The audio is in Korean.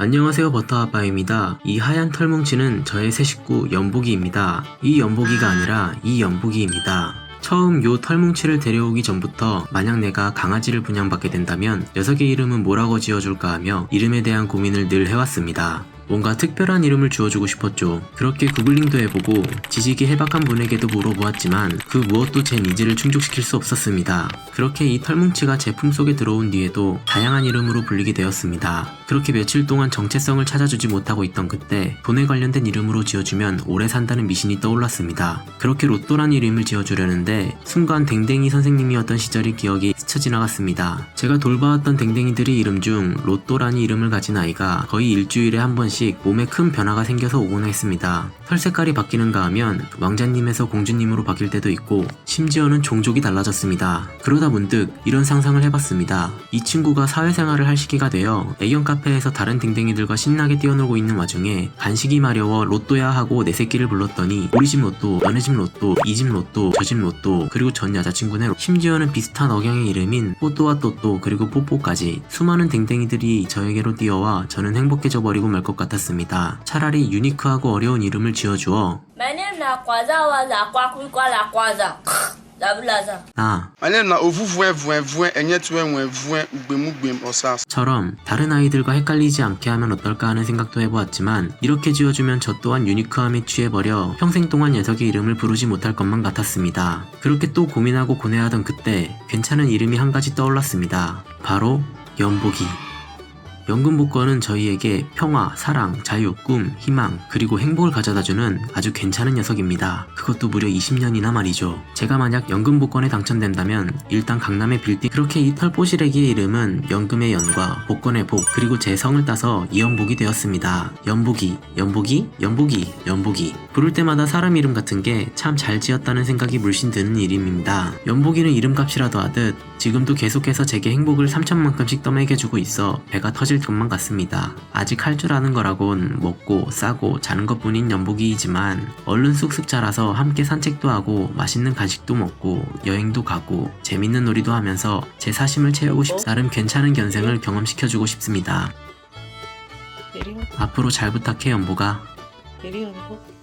안녕하세요 버터아빠입니다. 이 하얀 털뭉치는 저의 새 식구 연복이입니다. 이 연복이가 아니라 이 연복이입니다. 처음 요 털뭉치를 데려오기 전부터 만약 내가 강아지를 분양받게 된다면 녀석의 이름은 뭐라고 지어줄까 하며 이름에 대한 고민을 늘 해왔습니다. 뭔가 특별한 이름을 주어주고 싶었죠. 그렇게 구글링도 해보고 지식이 해박한 분에게도 물어보았지만 그 무엇도 제 니즈를 충족시킬 수 없었습니다. 그렇게 이 털뭉치가 제품 속에 들어온 뒤에도 다양한 이름으로 불리게 되었습니다. 그렇게 며칠 동안 정체성을 찾아주지 못하고 있던 그때 돈에 관련된 이름으로 지어주면 오래 산다는 미신이 떠올랐습니다. 그렇게 로또란 이름을 지어주려는데 순간 댕댕이 선생님이었던 시절이 기억이 스쳐 지나갔습니다. 제가 돌봐왔던 댕댕이들의 이름 중 로또라는 이름을 가진 아이가 거의 일주일에 한 번씩 몸에 큰 변화가 생겨서 오곤 했습니다. 털 색깔이 바뀌는가 하면 왕자님에서 공주님으로 바뀔 때도 있고 심지어는 종족이 달라졌습니다. 그러다 문득 이런 상상을 해봤습니다. 이 친구가 사회생활을 할 시기가 되어 애견 카페에서 다른 댕댕이들과 신나게 뛰어놀고 있는 와중에 간식이 마려워 로또야 하고 내 새끼를 불렀더니 우리 집 로또, 너네 집 로또, 이 집 로또, 저 집 로또, 그리고 전 여자친구네 심지어는 비슷한 억양의 이름인 뽀또와 또또 그리고 뽀뽀까지 수많은 댕댕이들이 저에게로 뛰어와 저는 행복해져 버리고 말 것 같 았습니다. 차라리 유니크하고 어려운 이름을 지어주어. 나. 처럼 다른 아이들과 헷갈리지 않게 하면 어떨까 하는 생각도 해보았지만 이렇게 지어주면 저 또한 유니크함에 취해버려 평생 동안 녀석의 이름을 부르지 못할 것만 같았습니다. 그렇게 또 고민하고 고뇌하던 그때 괜찮은 이름이 한 가지 떠올랐습니다. 바로 연복이. 연금 복권은 저희에게 평화, 사랑, 자유, 꿈, 희망, 그리고 행복을 가져다주는 아주 괜찮은 녀석입니다. 그것도 무려 20년이나 말이죠. 제가 만약 연금 복권에 당첨된다면 일단 강남의 빌딩 그렇게 이 털보시래기의 이름은 연금의 연과 복권의 복 그리고 제 성을 따서 이연복이 되었습니다. 연복이, 연복이, 연복이, 연복이 부를 때마다 사람 이름 같은 게 참 잘 지었다는 생각이 물씬 드는 이름입니다. 연복이는 이름값이라도 하듯 지금도 계속해서 제게 행복을 3천만큼씩 떠먹여주고 있어 배가 터질 것만 같습니다. 아직 할 줄 아는 거라곤 먹고 싸고 자는 것뿐인 연복이지만 얼른 쑥쑥 자라서 함께 산책도 하고 맛있는 간식도 먹고 여행도 가고 재밌는 놀이도 하면서 제 사심을 채우고 싶 나름 괜찮은 견생을 경험시켜주고 싶습니다. 앞으로 잘 부탁해 연보가. 내리막이고